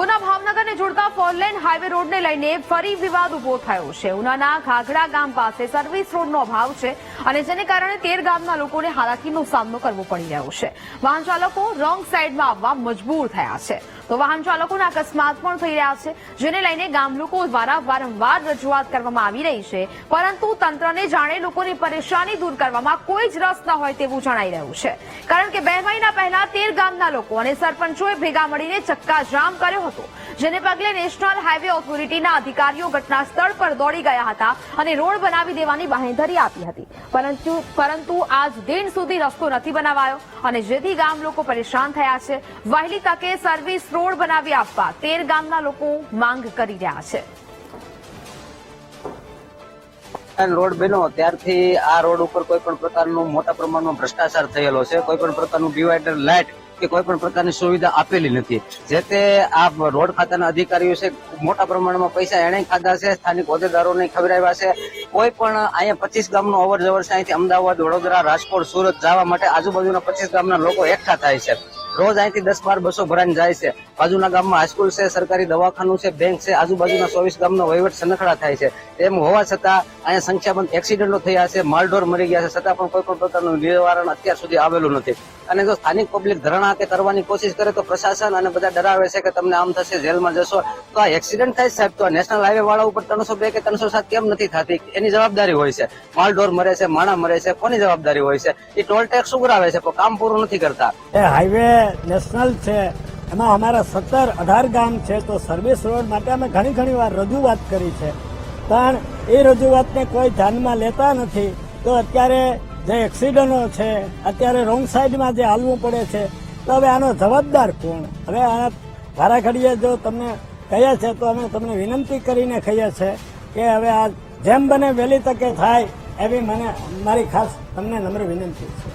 ઉના ભાવનગરને જોડતા four lane highway રોડને લઈને ફરી વિવાદ ઊભો થયો છે. ઉનાના ઘાઘડા ગામ પાસે સર્વિસ રોડનો અભાવ છે. અને જેને કારણે તેર ગામના લોકોને હાલાકીનો સામનો કરવો પડી રહ્યો છે. વાહન ચાલકો રોંગ સાઈડમાં આવવા મજબૂર થયા છે. તો વાહન ચાલકોના અકસ્માત પણ થઈ રહ્યા છે, જેને લઈને ગામ લોકો દ્વારા વારંવાર રજૂઆત કરવામાં આવી રહી છે. પરંતુ તંત્રને જાણે લોકોની પરેશાની દૂર કરવામાં કોઈ જ રસ ન હોય તેવું જણાઈ રહ્યું છે. કારણ કે બે મહિના પહેલા તેર ગામના લોકો અને સરપંચોએ ભેગા મળીને ચક્કાજામ કર્યો હતો, જેને પગલે નેશનલ હાઈવે ઓથોરિટીના અધિકારીઓ ઘટના સ્થળ પર દોડી ગયા હતા અને રોડ બનાવી દેવાની બાંહેધરી આપી હતી. પરંતુ પરંતુ આજ દિન સુધી રસ્તો નથી બનાવાયો અને જેથી ગામ લોકો પરેશાન થયા છે. વહેલી તકે સર્વિસ રોડ બનાવી આપવા તેર ગામના લોકો માંગ કરી રહ્યા છે. રોડ બન્યો ત્યારથી આ રોડ ઉપર કોઈ પણ પ્રકારનું મોટા પ્રમાણમાં ભ્રષ્ટાચાર થયેલો છે. કોઈ પણ પ્રકારનું ડિવાઈડર લાઇટ કે કોઈ પણ પ્રકારની સુવિધા આપેલી નથી. જે તે આ રોડ ખાતાના અધિકારીઓ છે, મોટા પ્રમાણમાં પૈસા એણે ખાધા છે, સ્થાનિક હોદ્દેદારોને ખવડાવ્યા છે. કોઈ પણ અહીંયા પચીસ ગામનો અવર જવર છે, અહીંથી અમદાવાદ, વડોદરા, રાજકોટ, સુરત જવા માટે આજુબાજુના પચીસ ગામના લોકો એકઠા થાય છે. રોજ અહીંથી દસ બાર બસો ભરાઈને જાય છે. બાજુના ગામમાં હાઈસ્કૂલ છે, સરકારી દવાખાનું છે, બેંક છે, આજુબાજુના ચોવીસ ગામનો વહીવટ સનખડા થાય છે. એમ હોવા છતાં અહીંયા સંખ્યાબંધ એક્સિડન્ટો થયા છે, માલઢોર મરી ગયા છે, છતાં પણ કોઈ પણ પ્રકારનું નિવારણ અત્યાર સુધી આવેલું નથી. અને જો સ્થાનિક પબ્લિક ધરણા કે કરવાની કોશિશ કરે તો પ્રશાસન અને બધા ડરાવે છે કે તમને આમ થશે, જેલમાં જશો. તો આ એક્સિડન્ટ થાય સાહેબ, તો નેશનલ હાઈવે વાળા ઉપર ત્રણસો બે કે ત્રણસો સાત કેમ નથી થતી? એની જવાબદારી હોય છે. માલઢોર મરે છે, માણા મરે છે, કોની જવાબદારી હોય છે? એ ટોલ ટેક્સ ઉઘરાવે છે, પણ કામ પૂરું નથી કરતા. એ હાઈવે નેશનલ છે. એમાં અમારા સત્તર અઢાર ગામ છે, તો સર્વિસ રોડ માટે અમે ઘણી ઘણી વાર રજૂઆત કરી છે. પણ એ રજૂઆતને કોઈ ધ્યાનમાં લેતા નથી. તો અત્યારે જે એક્સિડન્ટો છે, અત્યારે રોંગ સાઈડમાં જે હાલવું પડે છે, તો હવે આનો જવાબદાર કોણ? હવે આ વારા જો તમને કહીએ છે, તો અમે તમને વિનંતી કરીને કહીએ છે કે હવે આ જેમ બને વહેલી તકે થાય, એવી મને મારી ખાસ તમને નમ્ર વિનંતી છે.